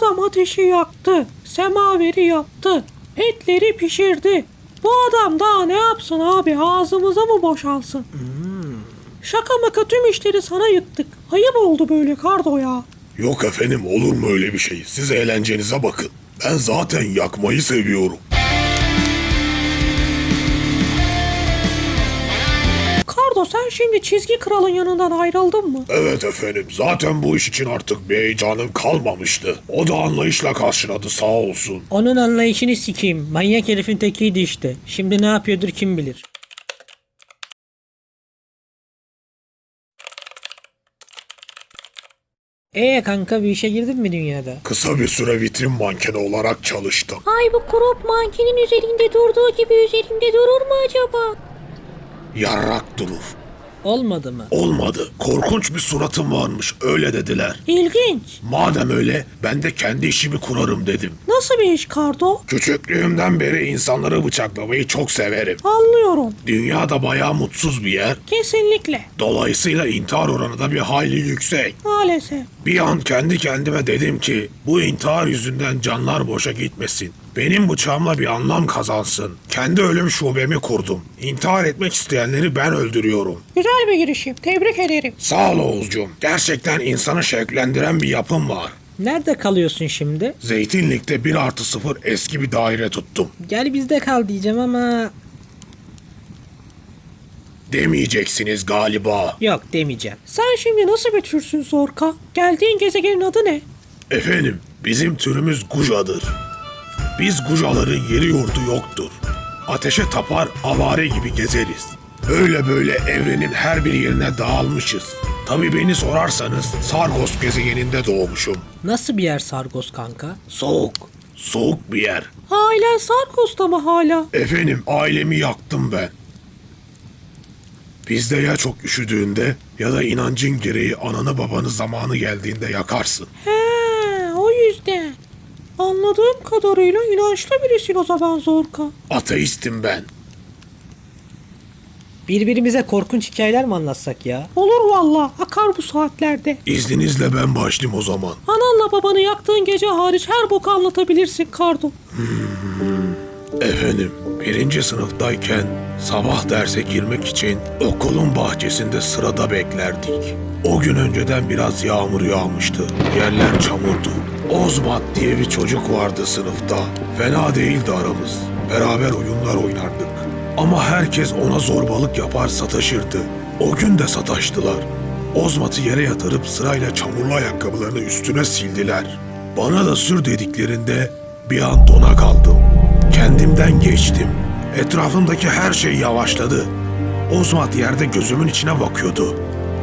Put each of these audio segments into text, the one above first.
Adam ateşi yaktı, semaveri yaptı, etleri pişirdi. Bu adam daha ne yapsın abi ağzımıza mı boşalsın? Şaka maka tüm işleri sana yıktık. Ayıp oldu böyle Kardo ya. Yok efendim olur mu öyle bir şey? Siz eğlencenize bakın. Ben zaten yakmayı seviyorum. Şimdi çizgi kralın yanından ayrıldın mı? Evet efendim zaten bu iş için artık bir heyecanım kalmamıştı. O da anlayışla karşıladı sağ olsun. Onun anlayışını sikeyim. Manyak herifin tekiydi işte. Şimdi ne yapıyordur kim bilir. Ee kanka bir işe girdin mi dünyada? Kısa bir süre vitrin mankeni olarak çalıştım. Ay bu krop mankenin üzerinde durduğu gibi üzerimde durur mu acaba? Yarrak durur. Olmadı mı? Olmadı. Korkunç bir suratım varmış öyle dediler. İlginç. Madem öyle ben de kendi işimi kurarım dedim. Nasıl bir iş Kardo? Küçüklüğümden beri insanları bıçaklamayı çok severim. Anlıyorum. Dünyada bayağı mutsuz bir yer. Kesinlikle. Dolayısıyla intihar oranı da bir hayli yüksek. Maalesef. Bir an kendi kendime dedim ki bu intihar yüzünden canlar boşa gitmesin. Benim bıçağımla bir anlam kazansın. Kendi ölüm şubemi kurdum. İntihar etmek isteyenleri ben öldürüyorum. Güzel bir girişim. Tebrik ederim. Sağ ol Oğuzcuğum. Gerçekten insanı şevklendiren bir yapım var. Nerede kalıyorsun şimdi? Zeytinlik'te 1 artı 0 eski bir daire tuttum. Gel bizde kal diyeceğim ama... Demeyeceksiniz galiba. Yok demeyeceğim. Sen şimdi nasıl bir türsün Zorka? Geldiğin gezegenin adı ne? Efendim, bizim türümüz Guja'dır. Biz Gujaların yeri yurdu yoktur. Ateşe tapar, avare gibi gezeriz. Öyle böyle evrenin her bir yerine dağılmışız. Tabii beni sorarsanız Sargos gezegeninde doğmuşum. Nasıl bir yer Sargos kanka? Soğuk, soğuk bir yer. Ailen Sarkos'ta mı hala? Efendim ailemi yaktım ben. Bizde ya çok üşüdüğünde ya da inancın gereği ananı babanı zamanı geldiğinde yakarsın. He. Anladığım kadarıyla inançlı birisin o zaman Zorka. Ateistim ben. Birbirimize korkunç hikayeler mi anlatsak ya? Olur valla, akar bu saatlerde. İzninizle ben başlayayım o zaman. Ananla babanı yaktığın gece hariç her boku anlatabilirsin Kardo. Efendim, birinci sınıftayken sabah derse girmek için okulun bahçesinde sırada beklerdik. O gün önceden biraz yağmur yağmıştı. Yerler çamurdu. Ozmat diye bir çocuk vardı sınıfta. Fena değildi aramız. Beraber oyunlar oynardık. Ama herkes ona zorbalık yapar sataşırdı. O gün de sataştılar. Ozmat'ı yere yatırıp sırayla çamurlu ayakkabılarını üstüne sildiler. Bana da sür dediklerinde bir an dona kaldım. Kendimden geçtim. Etrafımdaki her şey yavaşladı. Ozmat yerde gözümün içine bakıyordu.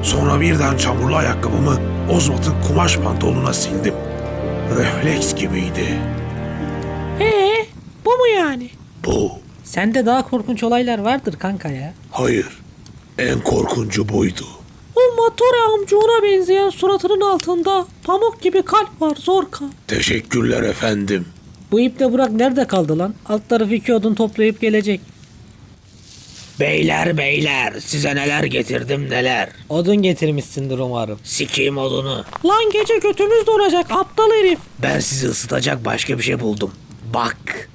Sonra birden çamurlu ayakkabımı Ozmat'ın kumaş pantolonuna sildim. Refleks gibiydi. Ee, bu mu yani? Bu. Sende daha korkunç olaylar vardır kanka ya. Hayır. En korkuncu buydu. O Matore amcuğuna benzeyen suratının altında pamuk gibi kalp var Zorka. Teşekkürler efendim. Bu iple Burak nerede kaldı lan? Alt tarafı iki odun toplayıp gelecek. Beyler beyler size neler getirdim neler. Odun getirmişsindir umarım. Sikeyim odunu. Lan gece götümüz donacak aptal herif. Ben sizi ısıtacak başka bir şey buldum. Bak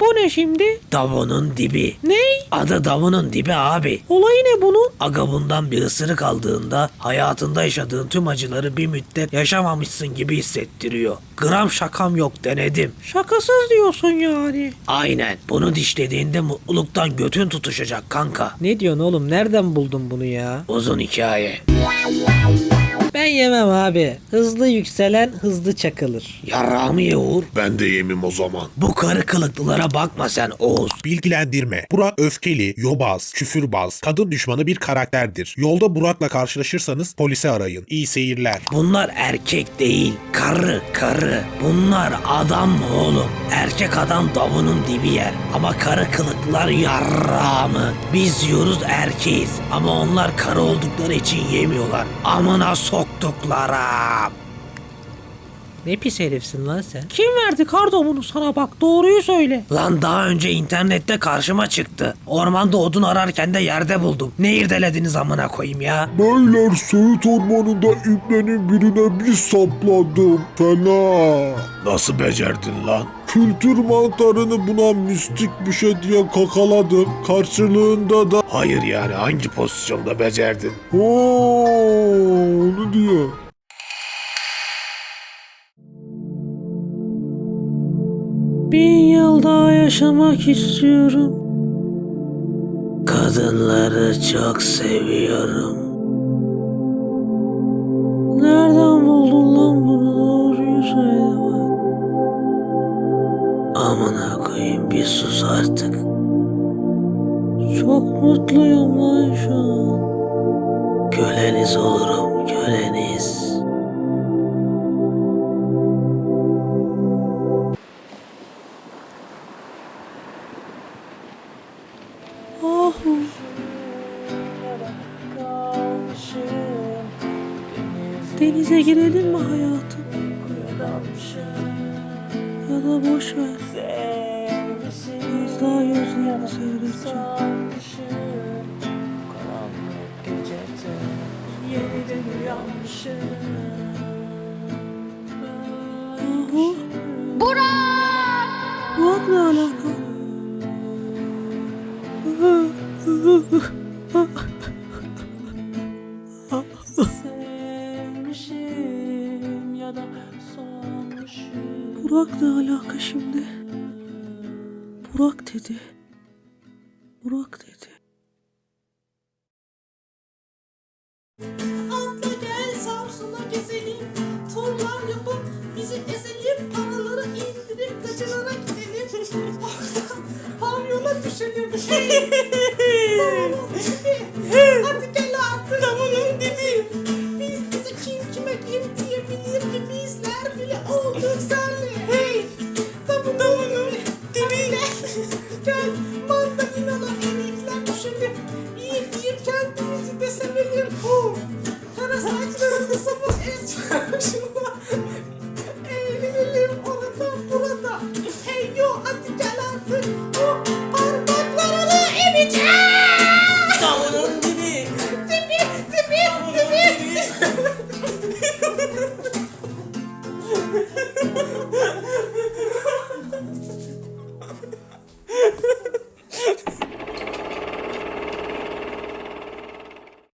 Bu ne şimdi? davunun dibi. Ney? Adı davunun dibi abi. Olayı ne bunun? Aga bundan bir ısırık aldığında hayatında yaşadığın tüm acıları bir müddet yaşamamışsın gibi hissettiriyor. Gram şakam yok denedim. Şakasız diyorsun yani. Aynen. Bunu dişlediğinde mutluluktan götün tutuşacak kanka. Ne diyorsun oğlum? Nereden buldun bunu ya? Uzun hikaye. Ben yemem abi. Hızlı yükselen hızlı çakılır. Yarrağımı ye Uğur. Ben de yemim o zaman. Bu karı kılıklılara bakma sen Oğuz. Bilgilendirme. Burak öfkeli, yobaz, küfürbaz, kadın düşmanı bir karakterdir. Yolda Burak'la karşılaşırsanız polise arayın. İyi seyirler. Bunlar erkek değil, karı, karı. Bunlar adam mı oğlum? Erkek adam davunun dibi yer. Ama karı kılıklar yarrağımı. Biz yiyoruz erkeğiz. Ama onlar karı oldukları için yemiyorlar. Amına soktuklarım. Ne pis herifsin lan sen. Kim verdi Kardo bunu sana bak doğruyu söyle. Lan daha önce internette karşıma çıktı. Ormanda odun ararken de yerde buldum. Ne irdelediniz amına koyayım ya? Beyler Söğüt Ormanı'nda iplerin birine bir sapladım. Fena. Nasıl becerdin lan? Kültür mantarını buna mistik bir şey diye kakaladım. Karşılığında da... Hayır yani hangi pozisyonda becerdin? Oo, onu diyor. Bin yıl daha yaşamak istiyorum. Kadınları çok seviyorum. Girelim mi hayatım? Ya da boş ver. Biraz daha gözlerini seyredeceğim. Aha. Burak! Burak ne alaka? Burak ne alaka şimdi? Burak dedi. Burak dedi. Atla gel Samsun'a gezelim. Turlar yapıp bizi ezelim. Paraları indirip gacılara gidelim. Orada pavyona düşelim. I started to do someone.